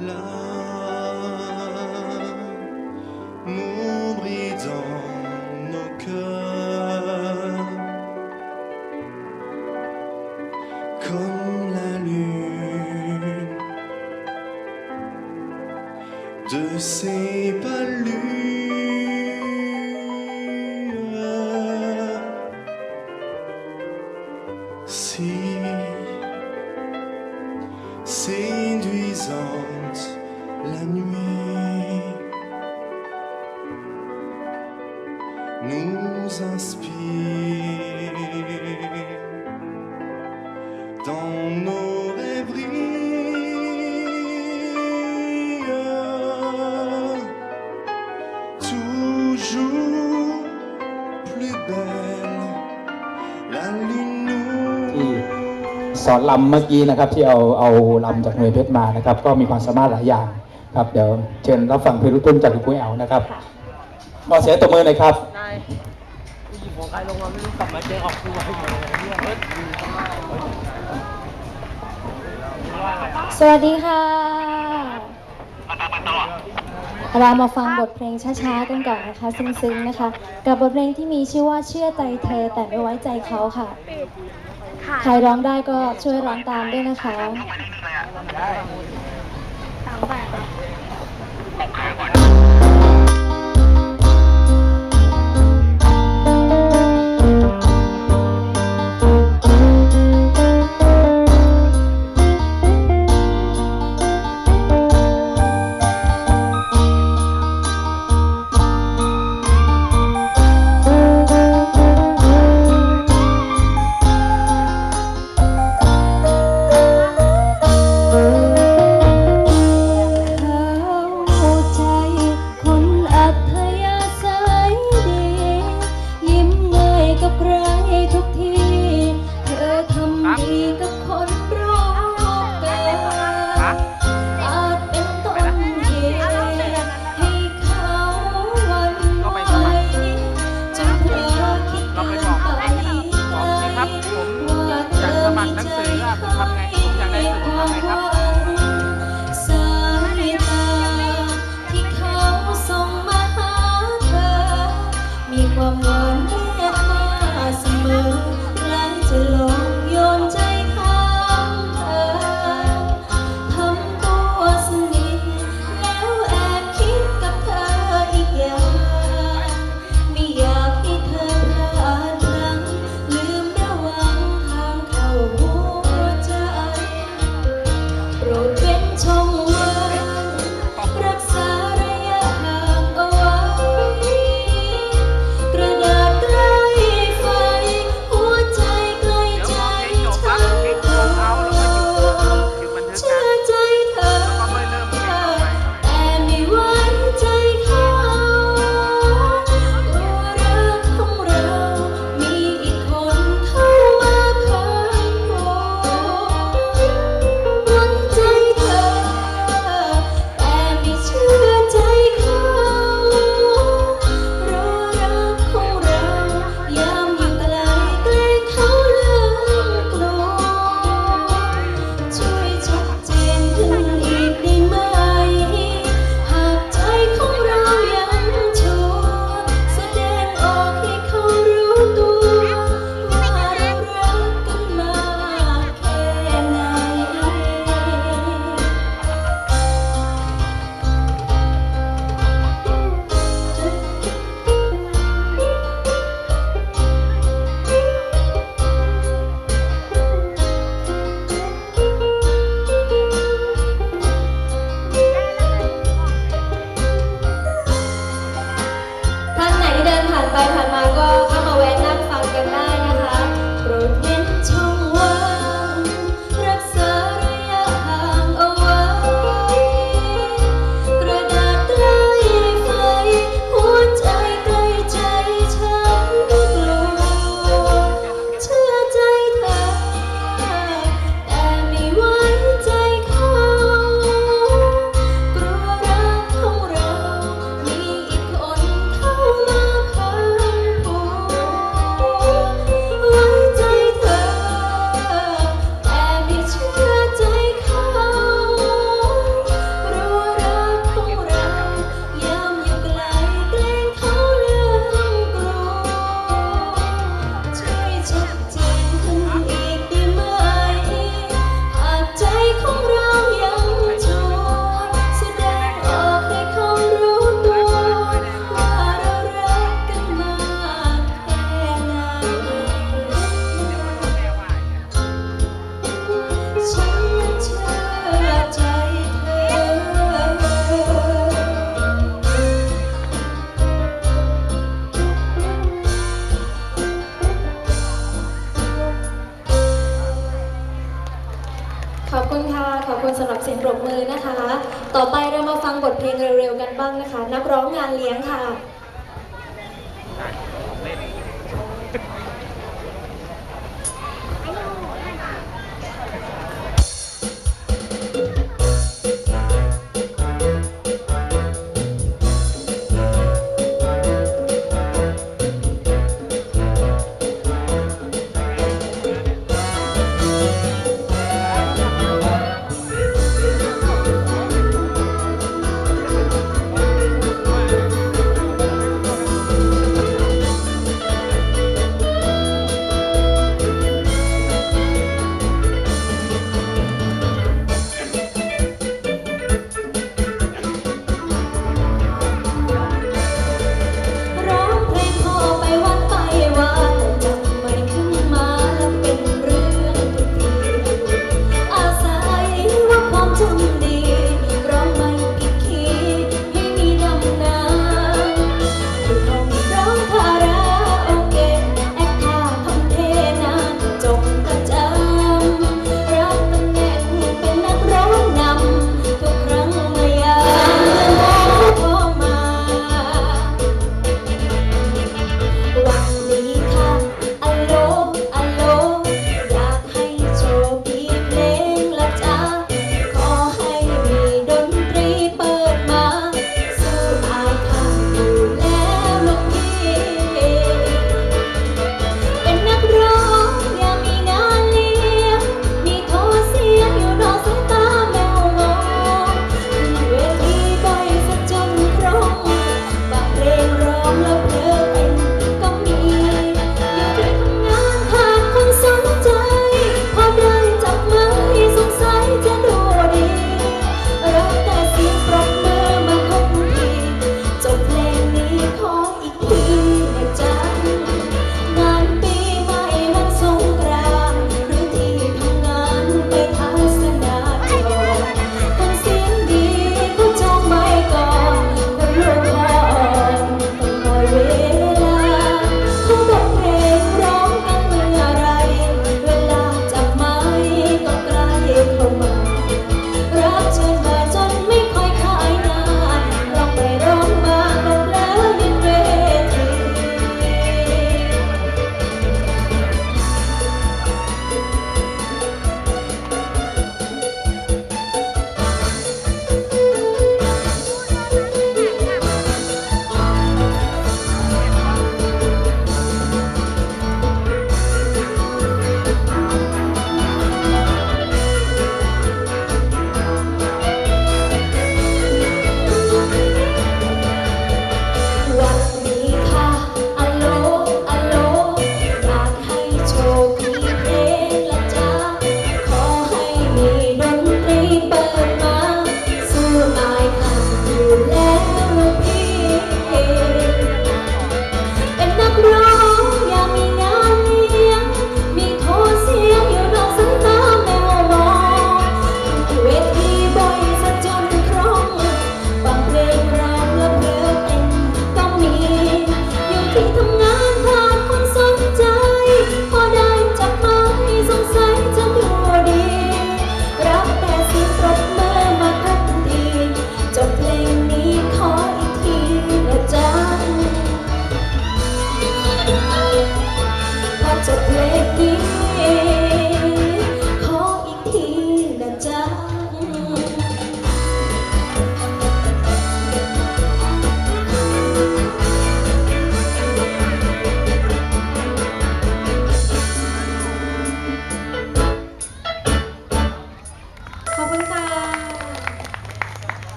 love. อนลำเมื่อกี้นะครับ ที่เอาเอาลำจากหน่วยเพชรมานะครับ ก็มีความสามารถหลายอย่างครับ เดี๋ยวเชิญรับฟังเพลงลูกทุ่งจากคุณกุ้ยเอานะครับขอเสียงตบมือหน่อยครับนายผู้หญิงของใครลงมาไม่รู้กลับมาเจอออกคือไว้หมดเลยเนี่ยเฮ้ยสวัสดีค่ะ เรามาฟังบทเพลงช้าๆกันก่อนนะคะ ซึ้งๆนะคะ กับบทเพลงที่มีชื่อว่าเชื่อใจเธอแต่ไม่ไว้ใจเขาค่ะ ใครร้องได้ก็ช่วยร้องตามด้วยนะคะเข้า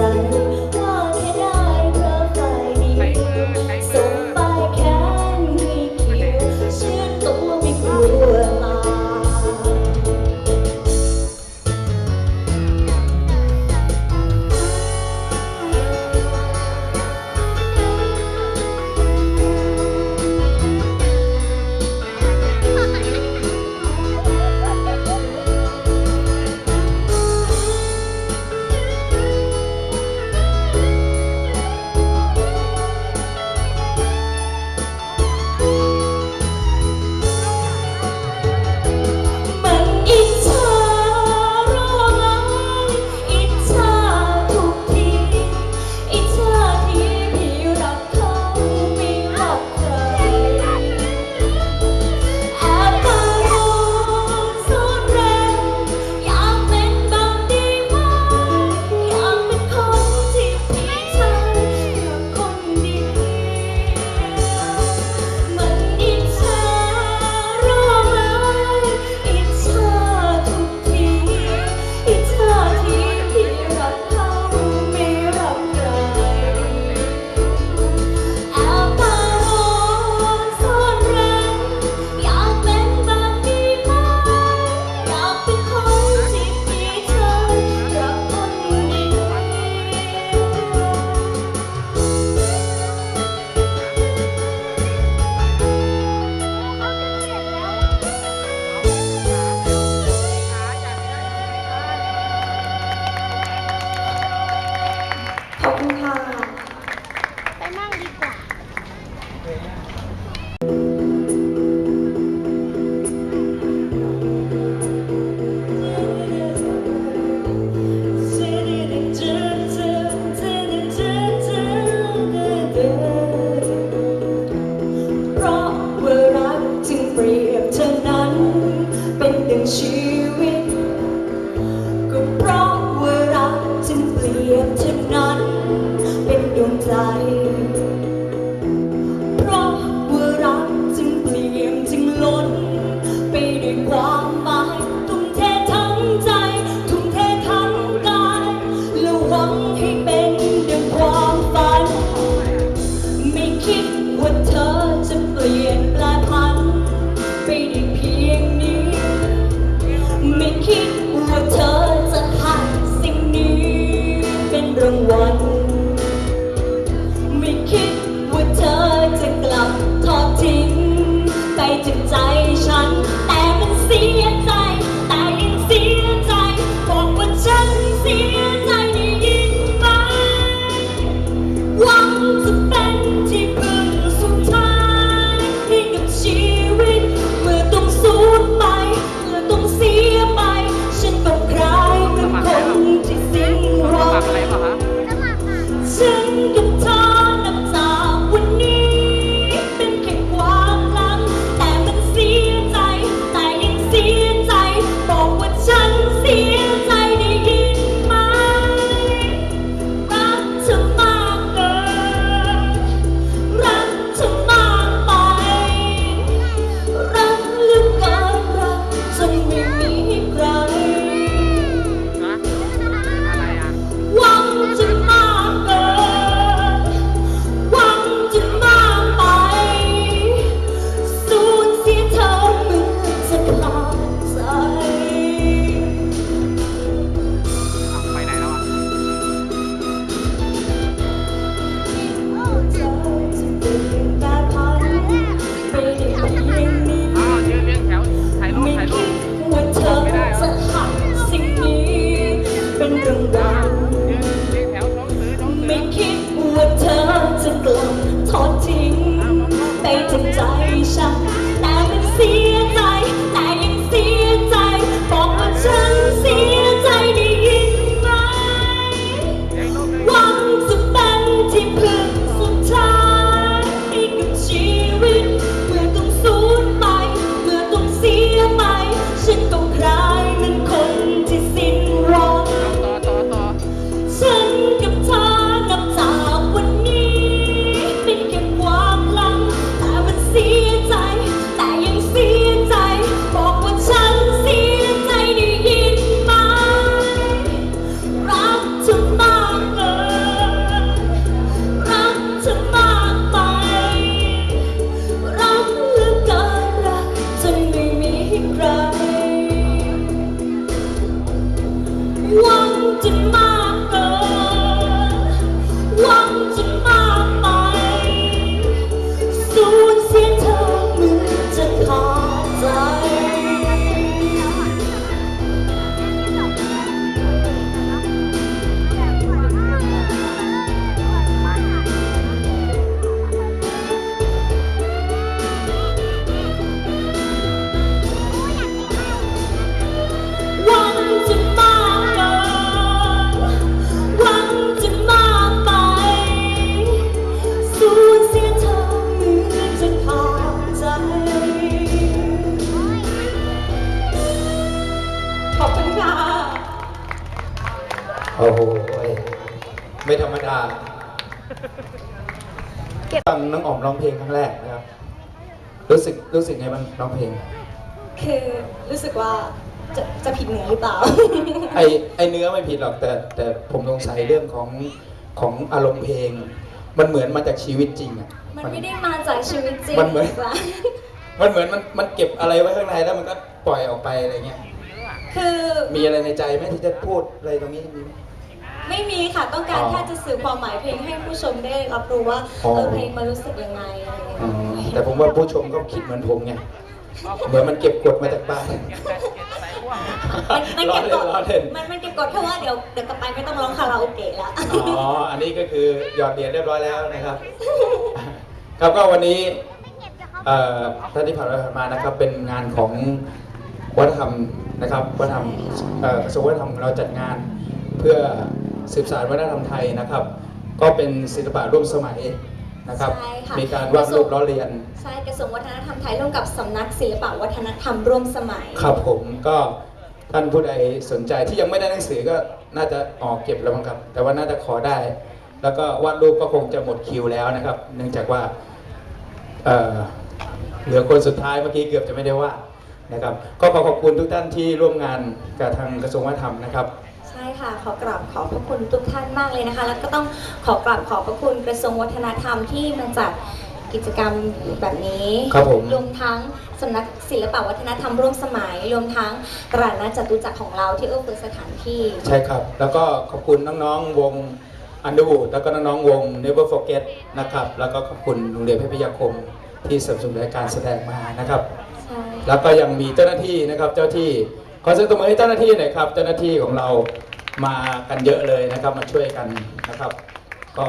desire ฟังน้องอ๋อมร้องเพลงครั้งแรกนะครับ รู้สึกรู้สึกไงบ้างร้องเพลง คือรู้สึกว่าจะจะผิดเนื้อหรือเปล่า ไอไอเนื้อไม่ผิดหรอกแต่แต่ผมสงสัยเรื่องของของอารมณ์เพลง มันเหมือนมาจากชีวิตจริงอะ มันไม่ได้มาจากชีวิตจริงมันเหมือนกว่ามันเหมือนมันมันเก็บอะไรไว้ข้างในแล้วมันก็ปล่อยออกไปอะไรเงี้ย คือ มีอะไรในใจไหมที่จะพูดอะไรตรงนี้มีไหม ไม่มีค่ะต้องการอ๋อแค่จะสื่อความหมายเพลงให้ผู้ชมได้รับรู้ว่าอ๋อเออเพลงมันรู้สึกยังไงอะไรอย่างเงี้ย อืมแต่ผมว่าผู้ชมก็คิดเหมือนผมไง เหมือนมันเก็บกดมาจากบ้านเก็บใส่เก็บใส่พ่วงมันมันล้อเก็บเล่กนดล้อเล่น มันมันเก็บกดเพราะว่าเดี๋ยวเดี๋ยวต่อไปไม่ต้องร้องคาราโอเกะละอ๋อ อันนี้ก็คือหยอดเหรียญเรียบร้อยแล้วนะครับ ครับก็วันนี้เอ่อท่านที่ผ่านมาผ่านมานะครับ เป็นงานของวัฒนธรรมนะครับวัฒนธรรมเอ่อกระทรวงวัฒนธรรมเราจัดงาน เพื่อ สืบสานวัฒนธรรมไทยนะครับ ก็เป็นศิลปะร่วมสมัยนะครับ ใช่ค่ะ มีการวาดรูปล้อเลียน ใช่กระทรวงวัฒนธรรมไทยร่วมกับสำนักศิลปวัฒนธรรมร่วมสมัย ครับผมก็ท่านผู้ใดสนใจที่ยังไม่ได้หนังสือก็น่าจะออกเก็บแล้วมั้งครับ แต่ว่าน่าจะขอได้ แล้วก็วาดรูปก็คงจะหมดคิวแล้วนะครับ เนื่องจากว่าเอ่อเหลือคนสุดท้ายเมื่อกี้เกือบจะไม่ได้ว่านะครับ ก็ขอขอบคุณทุกท่านที่ร่วมงานกับทางกระทรวงวัฒนธรรมนะครับใช่ ค่ะ ขอกราบขอบพระคุณทุกท่านมากเลยนะคะ แล้วก็ต้องขอกราบขอบพระคุณกระทรวงวัฒนธรรมที่มาจัดกิจกรรมแบบนี้ครับผมรวมทั้งสำนักศิลปวัฒนธรรมร่วมสมัย รวมทั้งตลาดนัดจตุจักรของเราที่เอื้อเฟื้อสถานที่ ใช่ครับ แล้วก็ขอบคุณน้องๆวงอันดูแล้วก็น้องๆวง Never Forget นะครับ แล้วก็ขอบคุณโรงเรียนเพชรพยาคมที่สนับสนุนรายการแสดงมานะครับ ใช่ แล้วก็ยังมีเจ้าหน้าที่นะครับ เจ้าที่ขอเสียงตบมือให้เจ้าหน้าที่หน่อยครับ เจ้าหน้าที่ของเรา มากันเยอะเลยนะครับมาช่วยกันนะครับ ก็